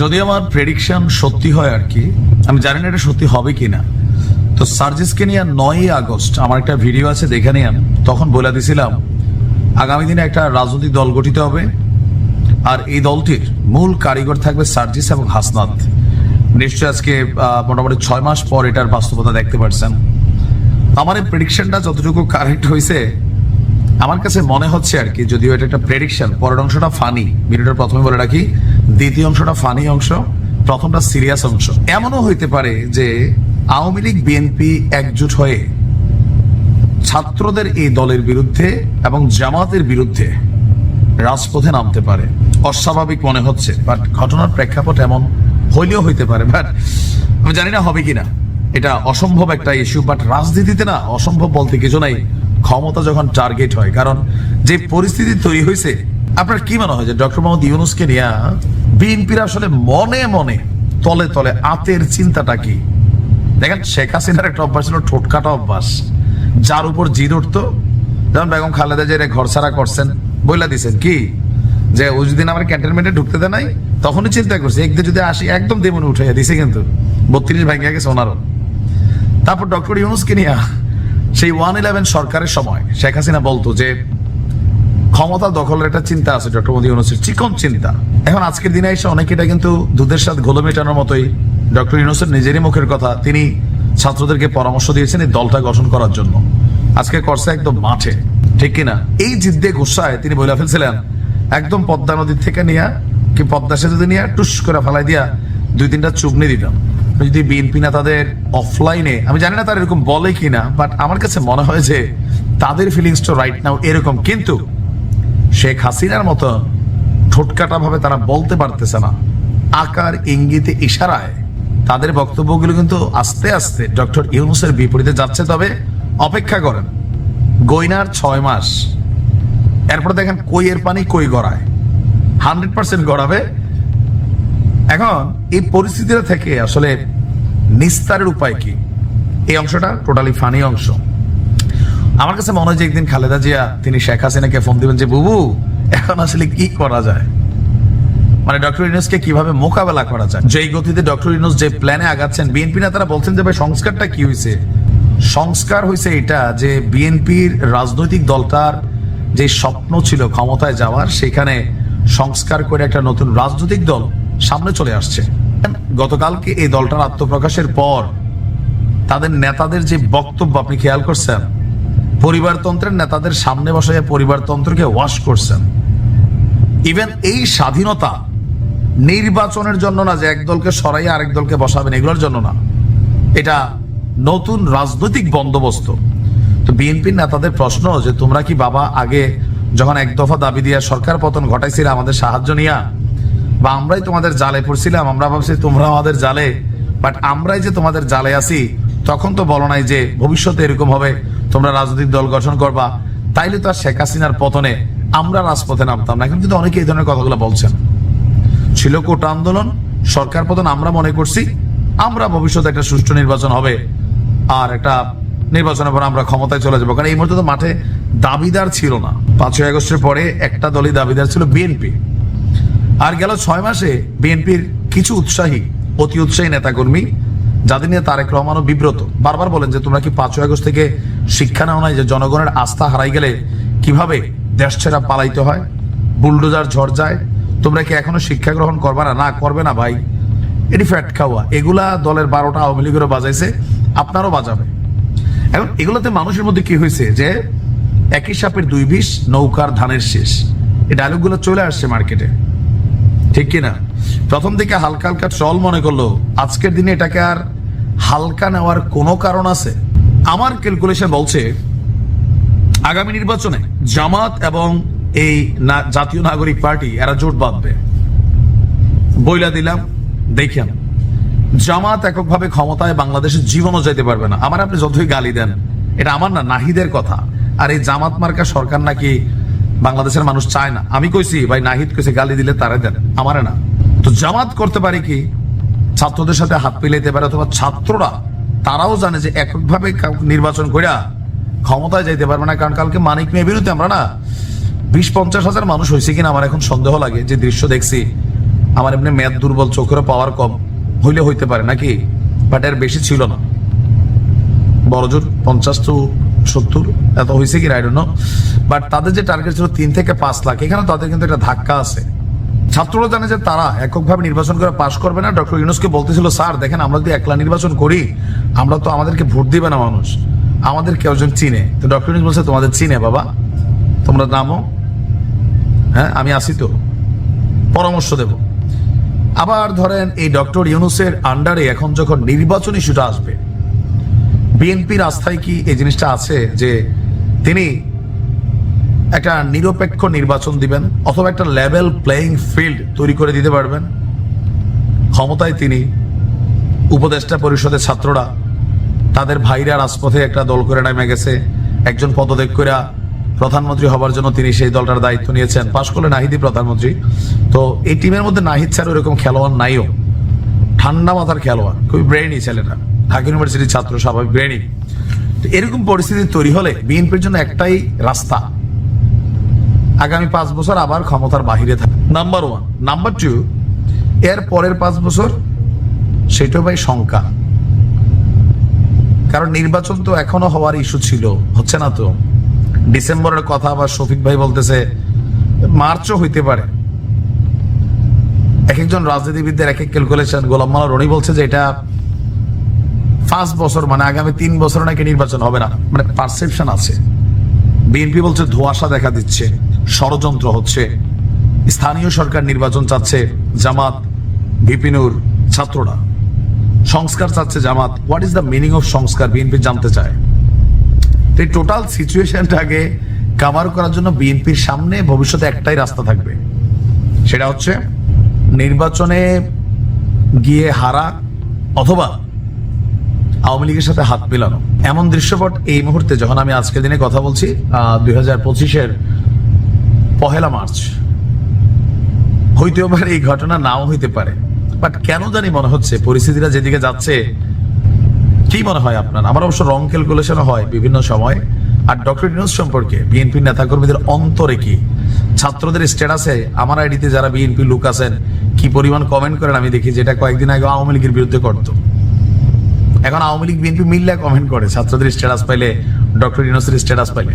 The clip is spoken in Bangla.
যদি আমার প্রেডিকশন সত্যি হয় আর কি, আমি জানি না এটা সত্যি হবে কিনা। তো সার্জিসকে নিয়ে নয়ই আগস্ট, আমার একটা ভিডিও আছে, দেখে নিয়ে তখন বলে দিছিলাম, আগামী দিনে একটা রাজনৈতিক দল গঠিত হবে, আর এই দলটির মূল কারিগর থাকবে সার্জিস এবং হাসনাত। নিশ্চয় আজকে মোটামুটি ছয় মাস পর এটার বাস্তবতা দেখতে পাচ্ছেন আমার এই প্রেডিকশনটা যতটুকু কারেক্ট হয়েছে, আমার কাছে মনে হচ্ছে আর কি, যদিও এটা একটা প্রেডিকশন পরের অংশটা ফানি ভিডিওটা প্রথমে বলে রাখি দ্বিতীয় অংশটা ফানি অংশ, প্রথমটা সিরিয়াস অংশ। এমনও হইতে পারে যে আওয়ামী লীগ বিএনপি একজোট হয়ে ছাত্রদের এই দলের বিরুদ্ধে এবং জামাতের বিরুদ্ধে রাজপথে নামতে পারে। অস্বাভাবিক মনে হচ্ছে বাট ঘটনার প্রেক্ষাপট এমন হইলেও হইতে পারে। বাট আমি জানি না হবে কিনা। এটা অসম্ভব একটা ইস্যু বাট রাজনীতিতে না অসম্ভব বলতে কিছু নাই। ক্ষমতা যখন টার্গেট হয়, কারণ যে পরিস্থিতি তৈরি হয়েছে আপনার কি মনে হয় যে ডক্টর মোহাম্মদ ইউনুসকে নিয়ে বিএনপির আসলে মনে মনে, তলে তলে আতের চিন্তাটা কি? দেখেন, শেখ হাসিনার একটা অভ্যাস ছিল ঠোঁটকাটা অভ্যাস। যার উপর জিদ উঠতো। যেমন বেগম খালেদা যে ঘর ছাড়া করছেন, বইলা দিছেন কি? যে ও যদি আমার ক্যান্টনমেন্টে ঢুকতে দেয় নাই, তখনই চিন্তা করছে। একদিন যদি আসি, একদম দেমনে উঠে দিছে কিন্তু। বত্রিশ ভাঙিয়া গেছে ওনারও। তারপর ডক্টর ইউনুসকে নিয়ে সেই ওয়ান ইলেভেন সরকারের সময় শেখ হাসিনা বলতো যে ক্ষমতা দখলের একটা চিন্তা আছে, ডক্টর মোদী ইউনুসের চিকন চিন্তা। এখন আজকের দিনে এসে অনেকে এটা কিন্তু দুধের সাথে ঘোলো মেটানোর মতোই। ডক্টর ইউনুসের নিজেরই মুখের কথা, তিনি ছাত্রদেরকে পরামর্শ দিয়েছেন এই দলটা গঠন করার জন্য। আজকে করছে একদম মাঠে, ঠিক কিনা? এই জিদ্দে গুসায় তিনি বলে ফেলছিলেন, একদম পদ্মা নদীর থেকে নিয়ে, কি পদ্মা সেতু নিয়ে টুস করে ফেলাই দিয়া দুই তিনটা চুগনি দিতাম। যদি বিএনপি না তাদের অফলাইনে আমি জানি না তার এরকম বলে কিনা বাট আমার কাছে মনে হয় যে তাদের ফিলিংস ফিলিংসটা রাইট নাও এরকম, কিন্তু শেখ হাসিনার মতো ঠোটকাটা ভাবে তারা বলতে পারতেছে না। আকার, ইঙ্গিতে, ইশারায় তাদের বক্তব্যগুলো কিন্তু আস্তে আস্তে ডক্টর ইউনুসের বিপরীতে যাচ্ছে। তবে অপেক্ষা করেন গইনার ছয় মাস। এরপরে দেখেন কই এর পানি, কই গড়ায়। হান্ড্রেড পার্সেন্ট গড়াবে। এখন এই পরিস্থিতিটা থেকে আসলে নিস্তারের উপায় কি? এই অংশটা টোটালি ফানি অংশ। আমার কাছে মনে হয় যে একদিন খালেদা জিয়া, তিনি শেখ হাসিনাকে ফোন দিবেন যে, বুবু, এখন আসলে কি করা যায়? মানে ডক্টর ইউনুসকে কীভাবে মোকাবেলা করা যায়? যেই গতিতে ডক্টর ইউনুস যে প্ল্যানে আগাচ্ছেন বিএনপি নেতারা বলছেন যে, ভাই, সংস্কারটা কি হয়েছে সংস্কার হয়েছে এটা যে বিএনপির রাজনৈতিক দলটার যে স্বপ্ন ছিল ক্ষমতায় যাওয়ার, সেখানে সংস্কার করে একটা নতুন রাজনৈতিক দল সামনে চলে আসছে। গতকালকে এই দলটার আত্মপ্রকাশের পর তাদের নেতাদের যে বক্তব্য, আপনি খেয়াল করছেন পরিবারতন্ত্রের নেতাদের সামনে বসে পরিবারতন্ত্রকে ওয়াশ করছেন। ইভেন এই স্বাধীনতা নির্বাচনের জন্য না যে এক দলকে সরাই আরেক দলকে বসাবেন, এগুলোর জন্য না। এটা নতুন রাজনৈতিক বন্দোবস্ত। তো বিএনপির নেতাদের প্রশ্ন যে, তোমরা কি বাবা আগে যখন এক দফা দাবি দিয়া সরকার পতন ঘটাইছিল, আমাদের সাহায্য নিয়া? বা আমরাই তোমাদের জালে পড়ছিলাম, আমরা ভাবছি তোমরা আমাদের জালে বাট আমরাই যে তোমাদের জালে আছি, তখন তো বলো নাই যে ভবিষ্যতে এরকম হবে। তোমরা রাজনৈতিক দল গঠন করবা, তাইলে তো আর শেখ হাসিনার পতনে আমরা রাজপথে নামতাম না। এখন কিন্তু অনেকে এই ধরনের কথাগুলো বলছেন। ছিল কোটা আন্দোলন, সরকার পতন আমরা মনে করছি, আমরা ভবিষ্যতে একটা সুষ্ঠু নির্বাচন হবে, আর একটা নির্বাচনের পর আমরা ক্ষমতায় চলে যাব। কারণ এই মুহূর্তে তো মাঠে দাবিদার ছিল না। পাঁচই আগস্টের পরে একটা দলই দাবিদার ছিল বিএনপি। আর গেল ছয় মাসে বিএনপির কিছু উৎসাহী, অতি উৎসাহী নেতাকর্মী, যাদের নিয়ে তারেক রহমানও বিব্রত, বারবার বলেন যে তোমরা কি পাঁচই আগস্ট থেকে শিক্ষা নেও নাই যে জনগণের আস্থা হারাই গেলে কীভাবে দেশ ছেড়া পালাইতে হয়? বুলডোজার ঝড় যায়। তোমরা কি এখনও শিক্ষা গ্রহণ করবে না? না, করবে না ভাই। এটি ফ্যাট খাওয়া। এগুলা দলের বারোটা আওয়ামী লীগেরও বাজাইছে, আপনারও বাজাবে। এখন এগুলোতে মানুষের মধ্যে কি হয়েছে যে একই সাপের দুই বিষ, নৌকার ধানের শেষ। এই ডায়লগগুলো চলে আসছে মার্কেটে ঠিক কিনা? প্রথম দিকে হালকা হালকা চল মনে করল, আজকের দিনে এটাকে আর হালকা নেওয়ার কোনো কারণ আছে? আমার ক্যালকুলেশন বলছে, আগামী নির্বাচনে জামাত এবং এই জাতীয় নাগরিক পার্টি, এরা জোট বাঁধবে। বইলা দিলাম দেখেন জামাত এককভাবে ক্ষমতায় বাংলাদেশের জীবনও যেতে পারবে না। আমার আপনি যতই গালি দেন, এটা আমার না, নাহিদের কথা। আর এই জামাত মার্কা সরকার নাকি বাংলাদেশের মানুষ চায় না। আমি কইছি, ভাই নাহিদ কইছে, গালি দিলে তারে দেন। আমারে না। তো জামাত করতে পারে কি? ছাত্রদের সাথে হাত মিলাইতে পারে অথবা ছাত্ররা তারাও জানে যে এককভাবে নির্বাচন কইরা ক্ষমতায় যাইতে পারবে না, কারণ কালকে মানিক মেয়ের বিরুদ্ধে আমরা না বিশ পঞ্চাশ হাজার মানুষ হয়েছে কিনা আমার এখন সন্দেহ লাগে, যে দৃশ্য দেখছি। আমার এমনি ম্যাথ দুর্বল চোখের পাওয়ার কম হইলে হইতে পারে নাকি? বাট এর বেশি ছিল না। বড়জোর পঞ্চাশ টু সত্তর, এত হয়েছে কি রাইড বাট তাদের যে টার্গেট ছিল তিন থেকে পাঁচ লাখ, এখানে তাদের কিন্তু একটা ধাক্কা আছে। ছাত্ররা জানে যে তারা এককভাবে নির্বাচন করে পাশ করবে না। ডক্টর ইউনুসকে বলতেছিল, স্যার, দেখেন, আমরা যদি একলা নির্বাচন করি, আমরা তো আমাদেরকে ভোট দিবে না মানুষ। আমাদের কেউ একজন চিনে। তো ডক্টর ইউনুস বলছে, তোমাদের চিনে, বাবা। তোমরা নামো। হ্যাঁ আমি আসি তো। পরামর্শ দেব। আবার ধরেন, এই ডক্টর ইউনুসের আন্ডারে এখন যখন নির্বাচন ইস্যুটা আসবে, বিএনপির আস্থায় কি এই জিনিসটা আছে যে তিনি একটা নিরপেক্ষ নির্বাচন দিবেন অথবা একটা লেভেল প্লেয়িং ফিল্ড তৈরি করে দিতে পারবেন। ক্ষমতায় তিনি, উপদেষ্টা পরিষদের ছাত্ররা, তাদের ভাইরা রাজপথে একটা দল করে নেমে গেছে। একজন পদত্যাগ করে প্রধানমন্ত্রী হবার জন্য তিনি সেই দলটার দায়িত্ব নিয়েছেন। পাশ করলে নাহিদি প্রধানমন্ত্রী। তো এই টিমের মধ্যে নাহিদ ছাড়া ওরকম খেলোয়াড় নাইও। ঠান্ডা মাথার খেলোয়াড়, খুবই ব্রেনি ছেলেটা। ঢাকা ইউনিভার্সিটির ছাত্র, স্বাভাবিক ব্রেনি তো এরকম পরিস্থিতি তৈরি হলে বিএনপির জন্য একটাই রাস্তা আগামী পাঁচ বছর আবার ক্ষমতার বাহিরে থাকে। নাম্বার ওয়ান নাম্বার টু এর পরের পাঁচ বছর সেটাও ভাই শঙ্কা। কারণ নির্বাচন তো এখনও হওয়ার ইস্যু ছিল, হচ্ছে না তো? ডিসেম্বরের কথা আবার শফিক ভাই বলতেছে মার্চও হইতে পারে। এক একজন রাজনীতিবিদদের এক এক ক্যালকুলেশন গোলাম মালা রনি বলছে যে এটা পাঁচ বছর মানে আগামী তিন বছর নাকি নির্বাচন হবে না। মানে পারসেপশন আছে। বিএনপি বলছে ধোঁয়াশা দেখা দিচ্ছে। ষড়যন্ত্র হচ্ছে। স্থানীয় সরকার নির্বাচন চাচ্ছে জামাত বিপিনুর ছাত্ররা। সংস্কার চাচ্ছে Jamaat. What is the meaning of sanskar? BNP জানতে চায়। তো এই টোটাল সিচুয়েশনটাকে কাভার করার জন্য বিএনপির সামনে ভবিষ্যতে একটাই রাস্তা থাকবে। সেটা হচ্ছে নির্বাচনে গিয়ে হারা অথবা আওয়ামী লীগের সাথে হাত মিলানো। এমন দৃশ্যপট এই মুহূর্তে, যখন আমি আজকের দিনে কথা বলছি দুই হাজার পঁচিশের পহেলা মার্চ। হইতেও পারে এই ঘটনা নাও হইতে পারে। বাট কেন জানি মনে হচ্ছে পরিস্থিতিটা যেদিকে যাচ্ছে, কি মনে হয় আপনার? আমার অবশ্য রং ক্যালকুলেশন হয় বিভিন্ন সময়। আর ডক্টর ইউনুস সম্পর্কে বিএনপি নেতাকর্মীদের অন্তরে কি? ছাত্রদের স্ট্যাটাসে আমার আইডিতে যারা বিএনপি লোক আছেন, কি পরিমাণ কমেন্ট করেন আমি দেখি যেটা কয়েকদিন আগে আওয়ামী লীগের বিরুদ্ধে করতো। এখন আওয়ামী লীগ বিএনপি মিললে কমেন্ট করে, ছাত্রদের স্ট্যাটাস পাইলে ডক্টর ইউনুসের স্ট্যাটাস পাইলে।